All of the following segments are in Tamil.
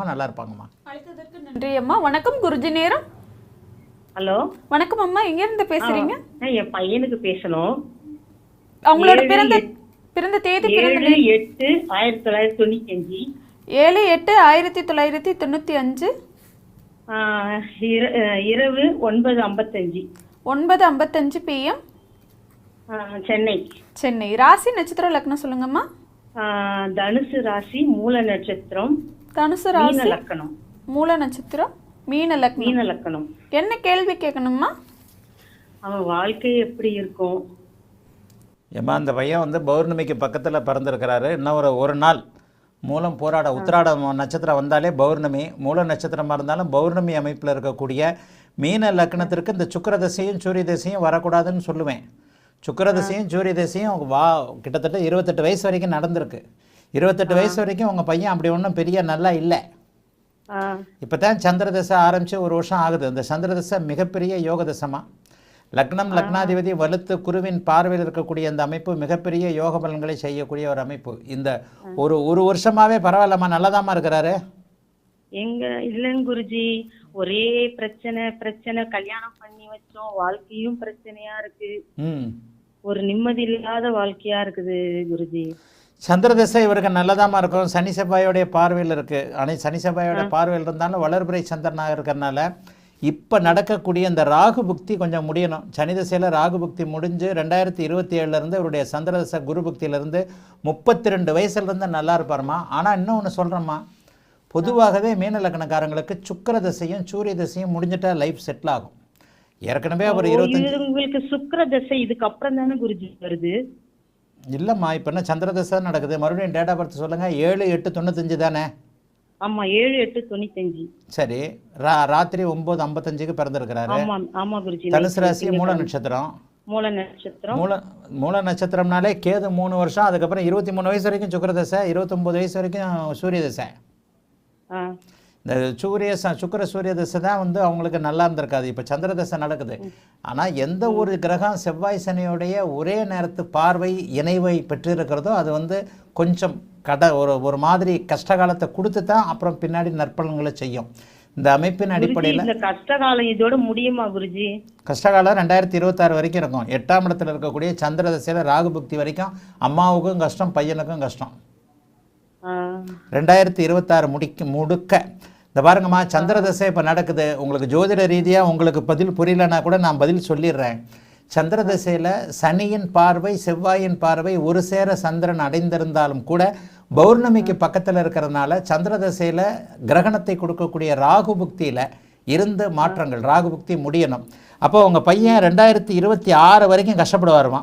அம்மா நல்லா இருப்பாங்கம்மா. அழைத்ததற்கு நன்றி அம்மா. வணக்கம் குருஜி நேரம். ஹலோ. வணக்கம் அம்மா. எங்க இருந்து பேசுறீங்க என் பையனுக்கு பேசணும். அவங்களோட பிறந்த. பிறந்த தேதி பிறந்த எட்டு ஆயிரத்தி தொள்ளாயிரத்தி தொண்ணூத்தி அஞ்சு ஏழு எட்டு ஆயிரத்தி தொள்ளாயிரத்தி தொண்ணூத்தி அஞ்சு ஆ, இர- அஹ், இரவு ஒன்பது ஐம்பத்தஞ்சு. ஒன்பது ஐம்பத்தஞ்சு பிஎம் சென்னை. சென்னை. ராசி நட்சத்திரம் லக்னம் சொல்லுங்கம்மா. தனுசு ராசி மூல நட்சத்திரம். தனுசு மீன ராசி? லக்கணம். மூல நட்சத்திரம்? மீன லக்னம் மீன லக்கணம். என்ன கேள்வி கேட்கணுமா? அவன் வாழ்க்கை எப்படி இருக்கும்? ஏம்மா அந்த பையன் வந்து பௌர்ணமிக்கு பக்கத்தில் பிறந்திருக்கிறாரு. இன்னும் ஒரு ஒரு நாள் மூலம் போராட உத்திராட நட்சத்திரம் வந்தாலே பௌர்ணமி மூல நட்சத்திரமாக இருந்தாலும் பௌர்ணமி அமைப்பில் இருக்கக்கூடிய மீன லக்னத்திற்கு இந்த சுக்கிர தசையும் சூரிய தசையும் வரக்கூடாதுன்னு சொல்லுவேன். சுக்கிர தசையும் சூரிய தசையும் வா கிட்டத்தட்ட இருபத்தெட்டு வயசு வரைக்கும் நடந்திருக்கு. இருபத்தெட்டு வயசு வரைக்கும் உங்கள் பையன் அப்படி ஒன்றும் பெரிய நல்லா இல்லை. ஆ, இப்போ தான் சந்திர தசை ஆரம்பித்து ஒரு வருஷம் ஆகுது. இந்த சந்திர தசை மிகப்பெரிய யோக தசமா லக்னம் லக்னாதிபதி வலுத்து குருவின் பார்வையில் இருக்கக்கூடிய இந்த அமைப்பு மிகப்பெரிய யோக பலன்களை செய்யக்கூடிய ஒரு அமைப்பு. இந்த ஒரு ஒரு வருஷமாவே பரவாயில்லம்மா நல்லதாம்மா இருக்கிறாரு. எங்க இல்லைங்க குருஜி. ஒரே பிரச்சனை பிரச்சனை. கல்யாணம் பண்ணி வச்சோம். வாழ்க்கையும் பிரச்சனையா இருக்கு. ஒரு நிம்மதி இல்லாத வாழ்க்கையா இருக்குது குருஜி. சந்திர தசை இவருக்கு நல்லதாம்மா இருக்கும்? சனி செவ்வாயோடைய பார்வையில் இருக்குது ஆனால் சனி செவ்வாயோட பார்வையில் இருந்தாலும் வளர்பிறை சந்திரனாக இருக்கிறனால இப்போ நடக்கக்கூடிய இந்த ராகு புக்தி கொஞ்சம் முடியணும். சனி தசையில் ராகு புக்தி முடிஞ்சு ரெண்டாயிரத்தி இருபத்தி ஏழுலேருந்து இவருடைய சந்திர தசை குரு புக்தியிலேருந்து முப்பத்தி ரெண்டு வயசுலேருந்து நல்லா இருப்பாருமா? ஆனால் இன்னும் ஒன்று சொல்கிறேம்மா பொதுவாகவே மீன லக்னக்காரங்களுக்கு சுக்கிர தசையும் சூரிய தசையும் முடிஞ்சிட்டா லைஃப் செட்டில் ஆகும். ஏற்கனவே அவர் இருபத்தஞ்சு உங்களுக்கு சுக்கிர தசை இதுக்கு அப்புறம் தானே குருஜி வருது? இல்லைம்மா இப்போ என்ன சந்திர தசை நடக்குது? மறுபடியும் டேட் ஆஃப் பர்த் சொல்லுங்கள் ஏழு எட்டு தொண்ணூத்தஞ்சு தானே? ஆமா ஏழு எட்டு தொண்ணூத்தஞ்சு. சரி. ரா ராத்திரி ஒம்பது ஐம்பத்தஞ்சுக்கு பிறந்திருக்கிறாரு. தனுசு ராசி மூல நட்சத்திரம். மூல நட்சத்திரம். மூல மூல நட்சத்திரம்னாலே கேது மூணு வருஷம் அதுக்கப்புறம் இருபத்தி மூணு வயசு வரைக்கும் சுக்கிர தசை இருபத்தொம்போது வயசு வரைக்கும் சூரிய தசை ஆ, இந்த சூரிய ச- சுக்கிர சூரிய தசை தான் வந்து அவங்களுக்கு நல்லா இருந்திருக்காது. இப்போ சந்திர தசை நடக்குது. ஆனால் எந்த ஒரு கிரகம் செவ்வாய் சனியோடைய ஒரே நேரத்து பார்வை இணைவை பெற்றிருக்கிறதோ அது வந்து கொஞ்சம் கட ஒரு ஒரு மாதிரி கஷ்ட காலத்தை கொடுத்து தான் அப்புறம் பின்னாடி நற்பலன்களை செய்யும். இந்த அமைப்பின் அடிப்படையில் இந்த கஷ்ட காலம் இதோட முடியுமா குருஜி? கஷ்டகாலம் ரெண்டாயிரத்தி இருபத்தாறு வரைக்கும் இருக்கும். எட்டாம் இடத்துல இருக்கக்கூடிய சந்திர தசையில் ராகு புக்தி வரைக்கும் அம்மாவுக்கும் கஷ்டம் பையனுக்கும் கஷ்டம். ரெண்டாயிரத்தி இருபத்தாறு முடிக்க முடுக்க. இந்த பாருங்கம்மா சந்திர தசை இப்போ நடக்குது. உங்களுக்கு ஜோதிட ரீதியாக உங்களுக்கு பதில் புரியலன்னா கூட நான் பதில் சொல்லிடுறேன். சந்திர தசையில் சனியின் பார்வை செவ்வாயின் பார்வை ஒரு சேர சந்திரன் அடைந்திருந்தாலும் கூட பௌர்ணமிக்கு பக்கத்தில் இருக்கிறதுனால சந்திர தசையில் கிரகணத்தை கொடுக்கக்கூடிய ராகு புக்தியில் இருந்து மாற்றங்கள் ராகு புக்தி முடியணும். அப்போ உங்கள் பையன் ரெண்டாயிரத்தி இருபத்தி ஆறு வரைக்கும் கஷ்டப்படுவாருமா?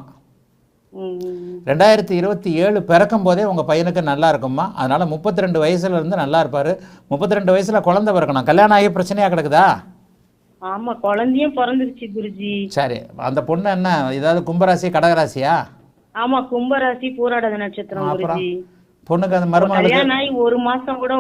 ரெண்டாயிரத்தி இருபத்தி ஏழு பிறக்கும் போதே உங்கள் பையனுக்கு நல்லா இருக்கும்மா. அதனால் முப்பத்தி ரெண்டு வயசுலேருந்து நல்லா இருப்பார். முப்பத்தி ரெண்டு வயசில் குழந்தை பிறக்கணும். கல்யாணம் ஆகி பிரச்சனையாக கிடக்குதா? ஆமா குழந்தையும் பிறந்துருச்சு குருஜி. சரி அந்த பொண்ணு என்ன ஏதாவது கும்பராசி கடகராசியா? ஆமா கும்பராசி பூராட நட்சத்திரம் அப்புறம் பொண்ணுக்கு அந்த ஆகி ஒரு மாசம் கூட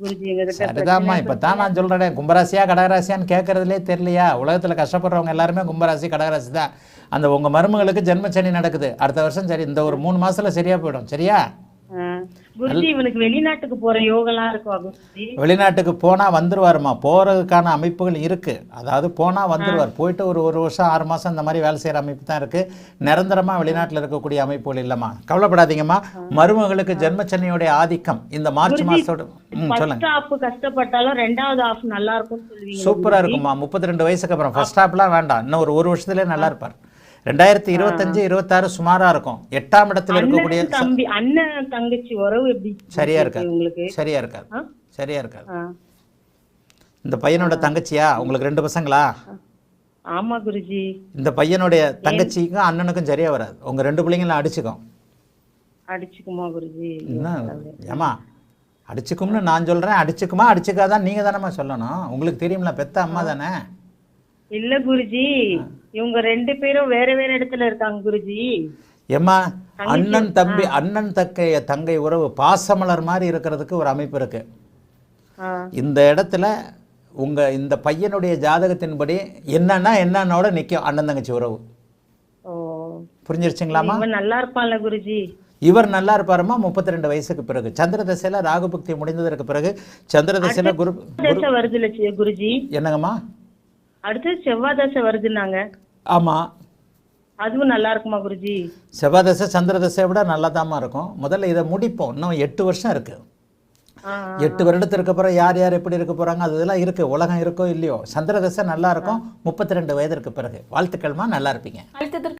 குருஜி சரிதாம்மா இப்போ தான் நான் சொல்கிறேன் கும்பராசியா கடகராசியான்னு கேட்குறதுலே தெரியலையா? உலகத்தில் கஷ்டப்படுறவங்க எல்லாருமே கும்பராசி கடகராசி தான் அந்த உங்கள் மருமகளுக்கு ஜென்மச்சனி நடக்குது. அடுத்த வருஷம் சரி இந்த ஒரு மூணு மாசத்துல சரியாக போயிடும். சரியா? வெளிநாட்டுக்கு போற போனால் வந்துருவாருமா போகிறதுக்கான அமைப்புகள் இருக்குது அதாவது போனால் வந்துருவார். போயிட்டு ஒரு ஒரு வருஷம் ஆறு மாதம் இந்த மாதிரி வேலை செய்கிற அமைப்பு தான் இருக்குது நிரந்தரமாக வெளிநாட்டில் இருக்கக்கூடிய அமைப்புகள் இல்லைம்மா. கவலைப்படாதீங்கம்மா. மருமகளுக்கு ஜென்மச்சனியோடைய ஆதிக்கம். இந்த மார்ச் மாதத்தோட ம் சொல்லுங்கள் ஃபர்ஸ்ட் ஹாஃப் கஷ்டப்பட்டாலும் ரெண்டாவது ஹாஃப் நல்லா இருக்கும்னு சொல்லுவீங்க சூப்பராக இருக்குமா முப்பத்தி ரெண்டு வயசுக்கு அப்புறம். ஃபர்ஸ்ட் ஹாப்லாம் வேண்டாம். இன்னும் ஒரு ஒரு வருஷத்துலேயே நல்லா இருப்பார். ரெண்டாயிரத்தி இருபத்தஞ்சு இருபத்தாறு சுமாராக இருக்கும். எட்டாம் இடத்துல இருக்கக்கூடிய தம்பி அண்ணன் தங்கச்சி உறவு எப்படி சரியா இருக்காது. உங்களுக்கு? சரியா இருக்காது. ஆ? சரியா இருக்காது. ஆ. இந்த பையனோட தங்கச்சியா? உங்களுக்கு ரெண்டு பசங்களா? ஆமா குருஜி. இந்த பையனுடைய தங்கச்சிக்கும் அண்ணனுக்கும் சரியா வராது. உங்க ரெண்டு பிள்ளைங்களும் அடிச்சுக்கும். அடிச்சுக்குமா குருஜி? ஏமா அடிச்சுக்கும்னு நான் சொல்றேன். அடிச்சுக்குமா அடிச்சுக்காதான் நீங்க தானேம்மா சொல்லணும். உங்களுக்கு தெரியும்ல பெத்த அம்மா தானே? இல்ல குருஜி. இவங்க ரெண்டு பேரும் வேற வேற இடத்துல இருக்காங்க குருஜி. ஏம்மா அண்ணன் தம்பி அண்ணன் தக்கைய தங்கை உறவு பாசமலர் மாதிரி இருக்கிறதுக்கு ஒரு அமைப்பு இருக்கு. இந்த இடத்துல உங்க இந்த பையனுடைய ஜாதகத்தின்படி என்னன்னா என்னன்னோட நிற்கும் அண்ணன் தங்கச்சி உறவு. இவன் நல்லா இருப்பான்ல குருஜி. இவர் நல்லா இருப்பாருமா முப்பத்தி ரெண்டு வயசுக்கு பிறகு. சந்திர தசையில் ராகு புக்தி முடிந்ததற்கு பிறகு சந்திர தசையில் குரு வருது குருஜி. என்னங்கம்மா? அடுத்து செவ்வாய் தசை வருதுன்னாங்க. ஆமாம் அதுவும் நல்லா இருக்குமா குருஜி? செவ்வாய் தசை சந்திர தசையை விட நல்லா இருக்கும். முதல்ல இதை முடிப்போம். இன்னும் எட்டு வருஷம் இருக்குது ஆ, எட்டு வருடத்திற்கு அப்புறம் யார் யார் எப்படி இருக்க போகிறாங்க அது இதெல்லாம் இருக்குது உலகம் இருக்கோ இல்லையோ. சந்திர தசை நல்லா இருக்கும். முப்பத்தி ரெண்டு வயதிற்கு பிறகு. வாழ்த்துக்கள்மா நல்லா இருப்பீங்க.